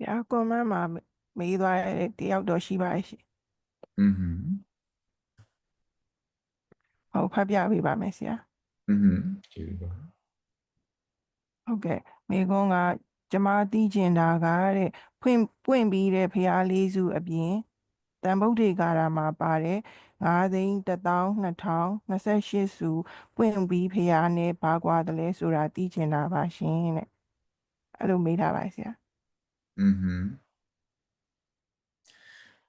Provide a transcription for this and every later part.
ဗျာကွန်မန့်မှာမေးသွားတဲ့တယောက်တော့ရှိပါရဲ့ရှင် อือหือ ဟုတ်ဖတ်ပြပေးပါမယ်ဆရာ อือหือကျေးဇူးပါ ဟုတ်ကဲ့မိကုန်းကကျမသိကျင်တာကတဲ့ဖွင့်ပွင့်ပြီးတဲ့ဖျားလေးစုအပြင်တန်ဗုဒ္ဓေကာရမှာပါတယ်9သိန်း1028စုပွင့်ပြီးဖျားနဲ့ဘာကွာတယ်လဲဆိုတာသိကျင်တာပါရှင်တဲ့အဲ့လိုမေးထားပါဆရာ อือหือ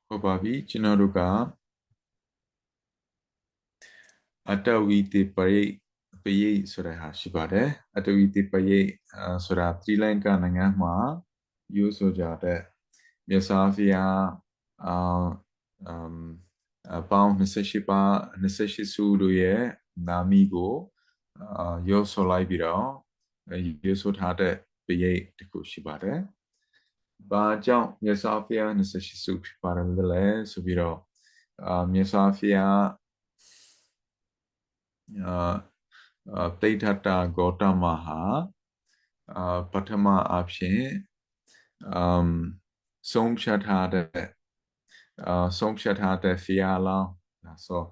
ဟုတ်ပါပြီကျွန်တော်တို့ကအတဝီတိပရိတ်ပရိတ်ဆိုတဲ့ဟာရှိပါတယ်အတဝီတိပရိတ်အာဆိုတာသီလင်္ကာနိုင်ငံမှာယူဆိုကြတဲ့မြတ်စွာဘုရားအာအမ်အပေါင်း28ပါ28စုတို့ရဲ့နာမည်ကိုအာရောဆိုလိုက်ပြီးတော့ရောဆိုထားတဲ့ပရိတ်တစ်ခုရှိပါတယ်။ ဘာကြောင့်မြတ်စွာဘုရား28စုဖြစ်ပါတယ်လဲဆိုပြီးတော့အာမြတ်စွာဘုရားအာအာတိဋ္ဌတဂေါတမဟာအာပထမအဖြစ်အမ်ဆုံးဖြတ်ထားတဲ့အာဆုံးဖြတ်ထားတဲ့ဖီယာလောင်းဒါဆို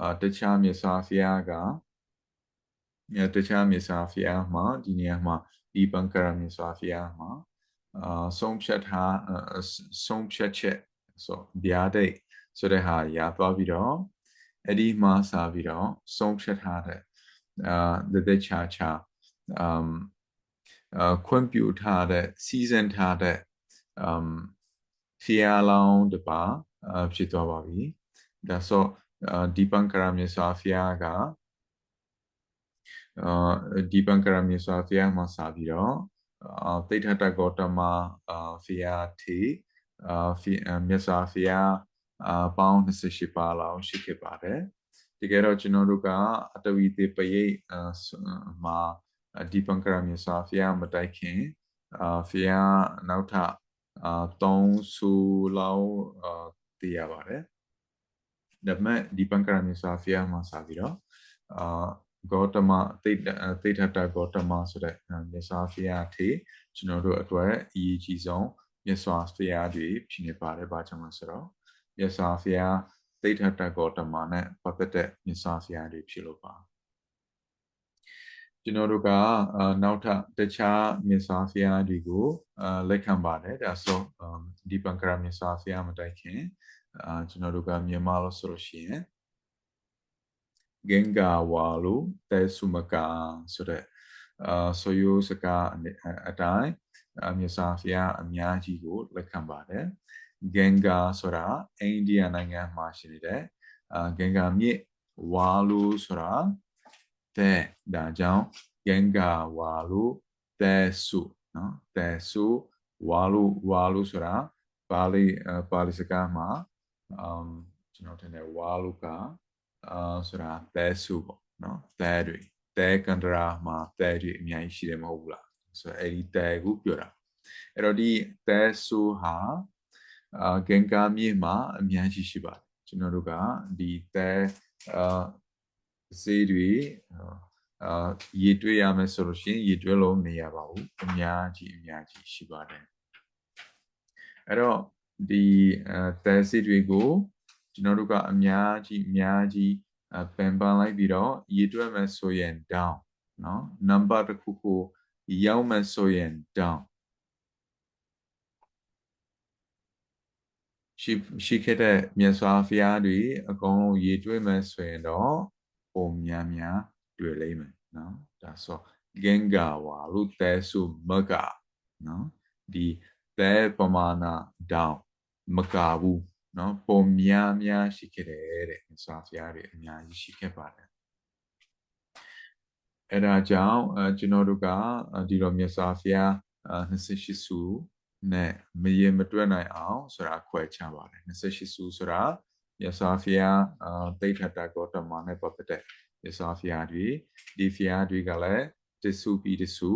အာတခြားမြတ်စွာဘုရားကမြတ်တခြားမြတ်စွာဘုရားမှာဒီနေရာမှာဒီပံကရမြတ်စွာဘုရားမှာ အာဆုံးဖြတ်ထားဆုံးဖြတ်ချက်ဆိုဗျာဒိတ်ဆိုတဲ့ဟာရသွားပြီးတော့အဲ့ဒီမှာစာပြီးတော့ဆုံးဖြတ်ထားတဲ့အာတသက်ချာချာအမ်အခွင့်ပြုထားတဲ့စီစဉ်ထားတဲ့အမ်ဖီယာလောင်းတပါအဖြစ်သွားပါပြီဒါဆိုဒီပံကရမြတ်စွာဘုရားကအာဒီပံကရမြတ်စွာဘုရားမှာစာပြီးတော့ အာတိဋ္ဌတဂေါတမအာဖီယာတီအာဖီမြတ်စွာဘုရားအာပေါင်း28ပါလောက်ရှိခဲ့ပါတယ်တကယ်တော့ကျွန်တော်တို့ကအတဝီတေပရိတ်မှာဒီပံကရမြတ်စွာဘုရားမတိုက်ခင်အာဖီယာနောက်ထပ်အာ3ဆူလောက်အာတည်ရပါတယ်ဒါပေမဲ့ဒီပံကရမြတ်စွာဘုရားမှာစပြီးတော့အာ ဂေါတမတိတ်တိဋ္ဌတဂေါတမဆိုတဲ့မြတ်စွာဘုရားထေကျွန်တော်တို့အတွက်အရေးကြီးဆုံးမြတ်စွာဘုရားတွေဖြစ်နေပါတယ်။ဘာကြောင့်လဲဆိုတော့မြတ်စွာဘုရားတိဋ္ဌတဂေါတမနဲ့ပတ်သက်တဲ့မြတ်စွာဘုရားတွေဖြစ်လို့ပါကျွန်တော်တို့ကနောက်ထပ်တခြားမြတ်စွာဘုရားတွေကိုလက်ခံပါတယ်ဒါဆိုဒီပံကရမြတ်စွာဘုရားမတိုက်ခင်အာကျွန်တော်တို့ကမြန်မာလို့ဆိုလို့ရှိရင် ဂင်္ဂါဝါလူတဲဆုမကာဆိုတဲ့အာဆိုယိုစကားအတိုင်းမြတ်စွာဘုရားအများကြီးကိုလက်ခံပါတယ်ဂင်္ဂါဆိုတာအိန္ဒိယနိုင်ငံမှာရှိနေတဲ့အာဂင်္ဂါမြစ်ဝါလူဆိုတာတဲ့ဒါကြောင့်ဂင်္ဂါဝါလူတဲဆုနော်တဲဆုဝါလူဝါလူဆိုတာပါဠိပါဠိစကားမှာအမ်ကျွန်တော်ထင်တယ်ဝါလူက အာဆိုတာတဲဆုပေါ့နော်တဲတွေတဲကန်ဒရာမှာတဲတွေအများကြီးရှိတယ်မဟုတ်ဘူးလားဆိုတော့အဲ့ဒီတဲကိုပြောတာအဲ့တော့ဒီတဲဆုဟာအာဂင်္ဂါမြေမှာအများကြီးရှိပါတယ်ကျွန်တော်တို့ကဒီတဲအာစေးတွေအာရေတွေ့ရမယ်ဆိုလို့ရှိရင်ရေတွေ့လို့မရပါဘူးအများကြီးအများကြီးရှိပါတယ်အဲ့တော့ဒီတဲစေးတွေကို ကျွန်တော်တို့ကအများကြီးအများကြီးပန်ပန်လိုက်ပြီးတော့ရေတွေ့မယ်ဆိုရင် down เนาะ number တစ်ခုကိုရောက်မယ်ဆိုရင် down ရှိရှိခဲ့တဲ့မြတ်စွာဘုရားတွေအကုန်လုံးရေတွက်မယ်ဆိုရင်တော့ပုံများများတွေ့လိမ့်မယ်နော်ဒါဆိုဂင်္ဂဝါလူတဲဆုမကနော်ဒီတဲပမာဏဒေါင်မကဘူး နော်ပုံများများရှိခဲ့တယ်တဲ့မြတ်စွာဘုရားတွေအများကြီးရှိခဲ့ပါတယ်အဲ့ဒါကြောင့်ကျွန်တော်တို့ကဒီလိုမြတ်စွာဘုရား28စုနဲ့မရေမတွက်နိုင်အောင်ဆိုတာခွဲခြားပါတယ်28စုဆိုတာယဆာဖီယာတိဋ္ဌတဂေါတမနဲ့ပတ်သက်တဲ့ယဆာဖီယာတွေဒီဖီယာတွေကလည်းတစုပြီးတစု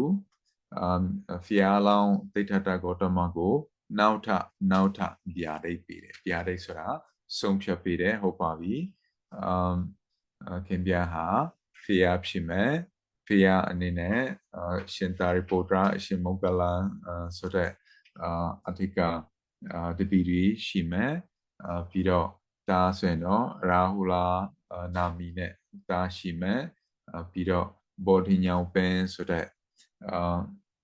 အမ်ဖီယာလောင်းတိဋ္ဌတဂေါတမကို နောက်ထနောက်ထဗျာဒိတ်ပေးတယ်ဗျာဒိတ်ဆိုတာဆုံးဖြတ်ပေးတယ်ဟုတ်ပါပြီအမ်ခင်ဗျာဟာဖီယာဖြစ်မယ်ဖီယာအနေနဲ့ရှင်သာရိပုတ္တရာအရှင်မုဂ္ဂလန်ဆိုတဲ့အာအဓိကအာတပီတွေရှိမယ်အာပြီးတော့ဒါဆိုရင်တော့ရာဟူလာအာနာမီနဲ့ဒါရှိမယ်အာပြီးတော့ဘော်ဒီညောင်ပင်ဆိုတဲ့အာ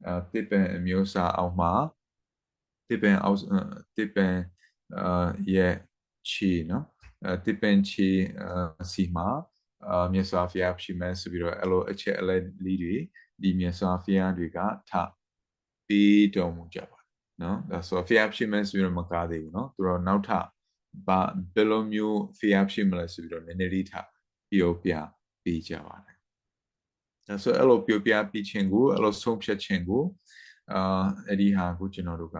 အာတစ်ပင်အမျိုးအစားအောက်မှာ တစ်ပင်အောက်တစ်ပင်အာရဲ့ချီနော်အဲတစ်ပင်ချီအာစီမှာအာမြတ်စွာဘုရားရှိမယ်ဆိုပြီးတော့အဲ့လိုအချက်အလက်လေးတွေဒီမြတ်စွာဘုရားတွေကထပြီးတော်မူကြပါတယ်နော်ဒါဆိုဖျားဖြစ်မယ်ဆိုပြီးတော့မကားသေးဘူးနော်သူတော့နောက်ထပ်ဘာဘယ်လိုမျိုးဖျားဖြစ်မလဲဆိုပြီးတော့နည်းနည်းလေးထပြောပြပေးကြပါတယ်ဒါဆိုအဲ့လိုပြောပြပြီးခြင်းကိုအဲ့လိုဆုံးဖြတ်ခြင်းကိုအာအဲ့ဒီဟာကိုကျွန်တော်တို့က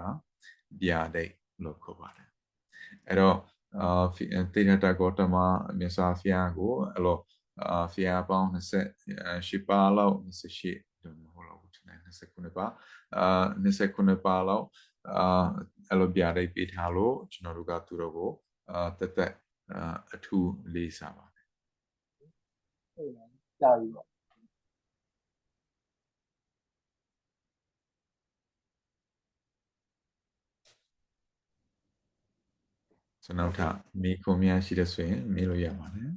ဗျာဒိတ်လို့ခေါ်ပါတယ်အဲ့တော့အာတေရတာကောတမမြတ်စွာဘုရားကိုအဲ့လိုအာဖျားပေါင်း28ပါလောက်28တော့မဟုတ်တော့ဘူး29ပါအာ29ပါလောက်အာအဲ့လိုပြရိတ်ပေးထားလို့ကျွန်တော်တို့ကသူတို့ကိုအာတက်တက်အာအထူးလေးစားပါတယ်ဟုတ်လားကြာပြီပေါ့ ကျွန်တော်ထမေးခွန်များရှိတဲ့ဆိုရင်မေးလို့ရပါတယ်